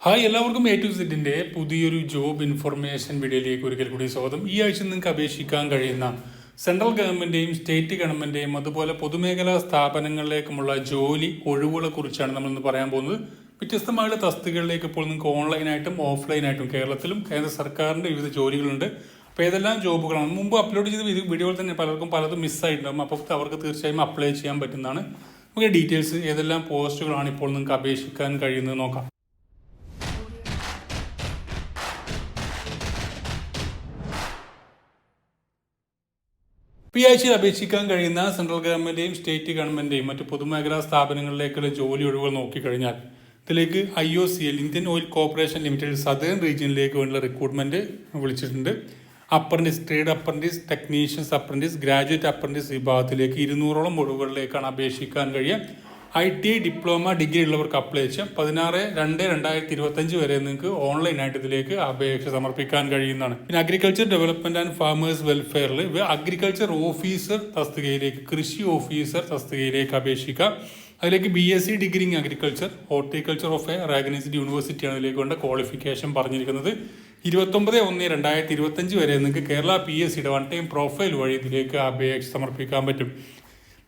Hi എല്ലാവർക്കും A to സെറ്റിന്റെ പുതിയൊരു ജോബ് ഇൻഫർമേഷൻ വീഡിയോയിലേക്ക് ഒരിക്കൽ കൂടി സ്വാഗതം. ഈ ആഴ്ച നിങ്ങൾക്ക് അപേക്ഷിക്കാൻ കഴിയുന്ന സെൻട്രൽ ഗവൺമെന്റേയും സ്റ്റേറ്റ് ഗവൺമെന്റേയും അതുപോലെ പൊതുമേഖലാ സ്ഥാപനങ്ങളിലേക്കുമുള്ള ജോലി ഒഴിവുകളെ കുറിച്ചാണ് നമ്മൾ ഇന്ന് പറയാൻ പോകുന്നത്. വ്യത്യസ്തമായുള്ള തസ്തികകളിലേക്ക് ഇപ്പോൾ നിങ്ങൾക്ക് ഓൺലൈനായിട്ടും ഓഫ്ലൈനായിട്ടും കേരളത്തിലും കേന്ദ്ര സർക്കാരിന്റെ വിവിധ ജോലികളുണ്ട്. അപ്പോൾ ഏതെല്ലാം ജോബുകളാണ്? മുമ്പ് അപ്ലോഡ് ചെയ്ത വീഡിയോ- തന്നെ പലർക്കും പലതും മിസ്സായിട്ടുണ്ടാകും അപ്പോൾ അവർക്ക് തീർച്ചയായും അപ്ലൈ ചെയ്യാൻ പറ്റുന്നതാണ്. നമുക്ക് ഡീറ്റെയിൽസ് ഏതെല്ലാം പോസ്റ്റുകളാണ് ഇപ്പോൾ നിങ്ങൾക്ക് അപേക്ഷിക്കാൻ കഴിയുന്നത് നോക്കാം. ഈ ആഴ്ചയിൽ അപേക്ഷിക്കാൻ കഴിയുന്ന സെൻട്രൽ ഗവൺമെന്റേയും സ്റ്റേറ്റ് ഗവൺമെന്റേയും മറ്റ് പൊതുമേഖലാ സ്ഥാപനങ്ങളിലേക്കുള്ള ജോലി ഒഴിവുകൾ നോക്കിക്കഴിഞ്ഞാൽ ഇതിലേക്ക് I O C L Indian oil corporation limited southern റീജിയനിലേക്ക് വേണ്ടിയുള്ള റിക്രൂട്ട്മെന്റ് വിളിച്ചിട്ടുണ്ട്. Apprentice trade apprentice technicians apprentice graduate apprentice വിഭാഗത്തിലേക്ക് ഇരുന്നൂറോളം ഒഴിവുകളിലേക്കാണ് അപേക്ഷിക്കാൻ കഴിയുക. ഐ ടി ഡിപ്ലോമ ഡിഗ്രി ഉള്ളവർക്ക് അപ്ലൈ ചെയ്യാം. പതിനാറ് രണ്ട് രണ്ടായിരത്തി ഇരുപത്തഞ്ച് വരെ നിങ്ങൾക്ക് ഓൺലൈനായിട്ട് ഇതിലേക്ക് അപേക്ഷ സമർപ്പിക്കാൻ കഴിയുന്നതാണ്. പിന്നെ അഗ്രികൾച്ചർ ഡെവലപ്മെന്റ് ആൻഡ് ഫാമേഴ്സ് വെൽഫെയറിൽ അഗ്രികൾച്ചർ ഓഫീസർ തസ്തികയിലേക്ക് കൃഷി ഓഫീസർ തസ്തികയിലേക്ക് അപേക്ഷിക്കാം. അതിലേക്ക് B S C degree in agriculture horticulture of a recognised യൂണിവേഴ്സിറ്റിയാണ് ഇതിലേക്ക് കൊണ്ട് ക്വാളിഫിക്കേഷൻ പറഞ്ഞിരിക്കുന്നത്. ഇരുപത്തൊമ്പത് ഒന്ന് രണ്ടായിരത്തി ഇരുപത്തഞ്ച് വരെ നിങ്ങൾക്ക് കേരള പി എസ് സിയുടെ വൺ ടൈം പ്രൊഫൈൽ വഴി ഇതിലേക്ക് അപേക്ഷ സമർപ്പിക്കാൻ പറ്റും.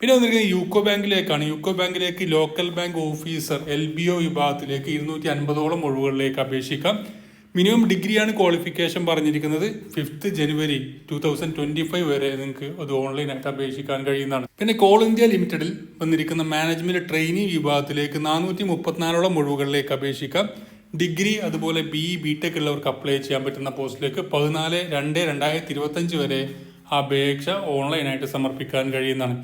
പിന്നെ വന്നിരിക്കുന്നത് യൂക്കോ ബാങ്കിലേക്കാണ്. യൂക്കോ ബാങ്കിലേക്ക് local bank officer L B O വിഭാഗത്തിലേക്ക് ഇരുന്നൂറ്റി അൻപതോളം ഒഴിവുകളിലേക്ക് അപേക്ഷിക്കാം. മിനിമം ഡിഗ്രിയാണ് ക്വാളിഫിക്കേഷൻ പറഞ്ഞിരിക്കുന്നത്. Fifth January two thousand twenty five വരെ നിങ്ങൾക്ക് അത് ഓൺലൈനായിട്ട് അപേക്ഷിക്കാൻ കഴിയുന്നതാണ്. പിന്നെ കോൾ ഇന്ത്യ ലിമിറ്റഡിൽ വന്നിരിക്കുന്ന മാനേജ്മെന്റ് ട്രെയിനി വിഭാഗത്തിലേക്ക് നാനൂറ്റി മുപ്പത്തിനാലോളം ഒഴിവുകളിലേക്ക് അപേക്ഷിക്കാം. ഡിഗ്രി അതുപോലെ ബി ബി ടെക് ഉള്ളവർക്ക് അപ്ലൈ ചെയ്യാൻ പറ്റുന്ന പോസ്റ്റിലേക്ക് പതിനാല് രണ്ട് രണ്ടായിരത്തി ഇരുപത്തഞ്ച് വരെ അപേക്ഷ ഓൺലൈനായിട്ട് സമർപ്പിക്കാൻ കഴിയുന്നതാണ്.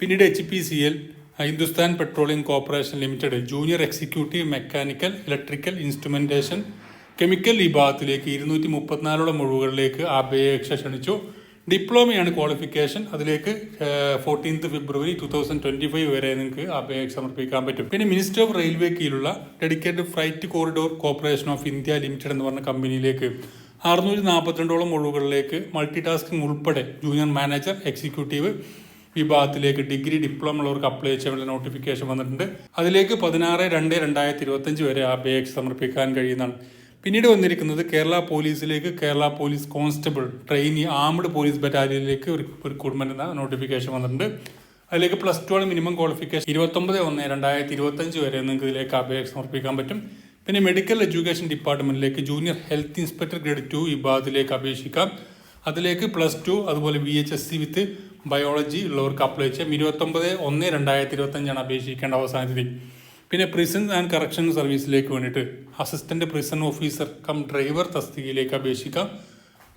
പിന്നീട് H P C L Hindustan petroleum corporation limited junior executive mechanical electrical instrumentation chemical വിഭാഗത്തിലേക്ക് ഇരുന്നൂറ്റി മുപ്പത്തിനാലോളം ഒഴിവുകളിലേക്ക് അപേക്ഷ ക്ഷണിച്ചു. ഡിപ്ലോമയാണ് ക്വാളിഫിക്കേഷൻ അതിലേക്ക് fourteenth February two thousand twenty five വരെ നിങ്ങൾക്ക് അപേക്ഷ സമർപ്പിക്കാൻ പറ്റും. പിന്നെ മിനിസ്റ്റർ ഓഫ് റെയിൽവേ കീഴിലുള്ള dedicated flight corridor corporation of India limited എന്ന് പറഞ്ഞ കമ്പനിയിലേക്ക് അറുന്നൂറ്റി നാൽപ്പത്തിരണ്ടോളം ഒഴിവുകളിലേക്ക് മൾട്ടി ടാസ്കിംഗ് ഉൾപ്പെടെ ജൂനിയർ മാനേജർ എക്സിക്യൂട്ടീവ് വിഭാഗത്തിലേക്ക് ഡിഗ്രി ഡിപ്ലോമ ഉള്ളവർക്ക് അപ്ലൈ ചെയ്യാനുള്ള നോട്ടിഫിക്കേഷൻ വന്നിട്ടുണ്ട്. അതിലേക്ക് പതിനാറ് രണ്ട് രണ്ടായിരത്തി ഇരുപത്തഞ്ച് വരെ അപേക്ഷ സമർപ്പിക്കാൻ കഴിയുന്നതാണ്. പിന്നീട് വന്നിരിക്കുന്നത് Kerala പോലീസിലേക്ക് Kerala police constable trainee armed police ബറ്റാലിയനിലേക്ക് recruitment എന്ന നോട്ടിഫിക്കേഷൻ വന്നിട്ടുണ്ട്. അതിലേക്ക് പ്ലസ് ടു ആണ് മിനിമം ക്വാളിഫിക്കേഷൻ ഇരുപത്തൊമ്പത് ഒന്ന് രണ്ടായിരത്തി ഇരുപത്തഞ്ച് വരെ നിങ്ങൾക്ക് ഇതിലേക്ക് അപേക്ഷ സമർപ്പിക്കാൻ പറ്റും. പിന്നെ medical education ഡിപ്പാർട്ട്മെന്റിലേക്ക് junior health inspector grade two വിഭാഗത്തിലേക്ക് അപേക്ഷിക്കാം. അതിലേക്ക് പ്ലസ് ടു അതുപോലെ B H S C with biology ഉള്ളവർക്ക് അപ്ലൈ ചെയ്യാം. ഇരുപത്തൊമ്പത് ഒന്ന് രണ്ടായിരത്തി ഇരുപത്തഞ്ചാണ് അപേക്ഷിക്കേണ്ട അവസാന തീയതി. പിന്നെ പ്രിസൺ ആൻഡ് കറക്ഷൻ സർവീസിലേക്ക് വേണ്ടിയിട്ട് assistant prison officer cum driver തസ്തികയിലേക്ക് അപേക്ഷിക്കാം.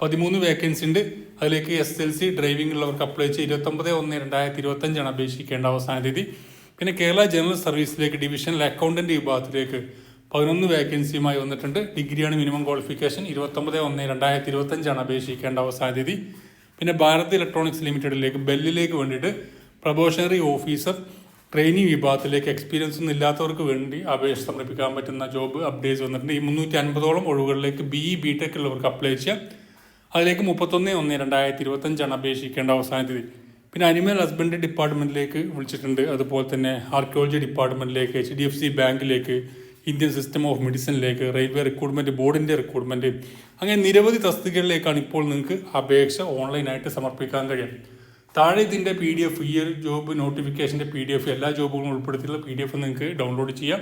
പതിമൂന്ന് വേക്കൻസി ഉണ്ട്. അതിലേക്ക് എസ് എൽ സി ഡ്രൈവിംഗ് ഉള്ളവർക്ക് അപ്ലൈ ചെയ്യാം. ഇരുപത്തൊമ്പത് ഒന്ന് രണ്ടായിരത്തി ഇരുപത്തഞ്ചാണ് അപേക്ഷിക്കേണ്ട അവസാന തീയതി. പിന്നെ കേരള ജനറൽ സർവീസിലേക്ക് ഡിവിഷണൽ അക്കൗണ്ടന്റ് വിഭാഗത്തിലേക്ക് പതിനൊന്ന് വേക്കൻസിയുമായി വന്നിട്ടുണ്ട്. ഡിഗ്രിയാണ് മിനിമം ക്വാളിഫിക്കേഷൻ ഇരുപത്തൊമ്പത് ഒന്ന് രണ്ടായിരത്തി ഇരുപത്തഞ്ചാണ് അപേക്ഷിക്കേണ്ട അവസാന തീയതി. പിന്നെ ഭാരത് ഇലക്ട്രോണിക്സ് ലിമിറ്റഡിലേക്ക് ബെല്ലിലേക്ക് വേണ്ടിയിട്ട് പ്രൊബോഷണറി ഓഫീസർ ട്രെയിനിങ് വിഭാഗത്തിലേക്ക് എക്സ്പീരിയൻസ് ഒന്നും ഇല്ലാത്തവർക്ക് വേണ്ടി അപേക്ഷ സമർപ്പിക്കാൻ പറ്റുന്ന ജോബ് അപ്ഡേറ്റ്സ് വന്നിട്ടുണ്ട്. ഈ മുന്നൂറ്റി അൻപതോളം ഒഴിവുകളിലേക്ക് ബി ഇ ബി ടെക് ഉള്ളവർക്ക് അപ്ലൈ ചെയ്യാം. അതിലേക്ക് മുപ്പത്തൊന്ന് ഒന്ന് രണ്ടായിരത്തി ഇരുപത്തഞ്ചാണ് അപേക്ഷിക്കേണ്ട അവസാന തീയതി. പിന്നെ അനിമൽ ഹസ്ബൻഡ് ഡിപ്പാർട്ട്മെന്റിലേക്ക് വിളിച്ചിട്ടുണ്ട്. അതുപോലെ തന്നെ ആർക്കിയോളജി ഡിപ്പാർട്ട്മെന്റിലേക്ക് എച്ച് ഡി എഫ് സി ബാങ്കിലേക്ക് ഇന്ത്യൻ സിസ്റ്റം ഓഫ് മെഡിസിനിലേക്ക് റെയിൽവേ റിക്രൂട്ട്മെന്റ് ബോർഡിന്റെ റിക്രൂട്ട്മെന്റ് അങ്ങനെ നിരവധി തസ്തികകളിലേക്കാണ് ഇപ്പോൾ നിങ്ങൾക്ക് അപേക്ഷ ഓൺലൈനായിട്ട് സമർപ്പിക്കാൻ കഴിയും താഴെ ഇതിന്റെ പി ഡി എഫ് ഈ ഒരു ജോബ് നോട്ടിഫിക്കേഷന്റെ പി ഡി എഫ് എല്ലാ ജോബുകളും ഉൾപ്പെടുത്തിയുള്ള പി ഡി എഫ് നിങ്ങൾക്ക് ഡൗൺലോഡ് ചെയ്യാം.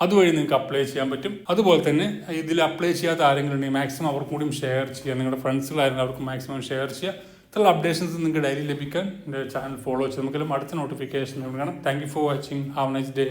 അതുവഴി നിങ്ങൾക്ക് അപ്ലൈ ചെയ്യാൻ പറ്റും. അതുപോലെ തന്നെ ഇതിൽ അപ്ലൈ ചെയ്യാത്ത ആരെങ്കിലും ഉണ്ടെങ്കിൽ മാക്സിമം അവർക്കും കൂടിയും ഷെയർ ചെയ്യുക. നിങ്ങളുടെ ഫ്രണ്ട്സുകളായിരുന്നു അവർക്ക് മാക്സിമം ഷെയർ ചെയ്യുക. ഇത്തരം അപ്ഡേഷൻസ് നിങ്ങൾക്ക് ഡെയിലി ലഭിക്കാൻ എന്റെ ചാനൽ ഫോളോ ചെയ്ത് നമുക്കെല്ലാം അടുത്ത നോട്ടിഫിക്കേഷൻ കാണാം. Thank you for watching have nice day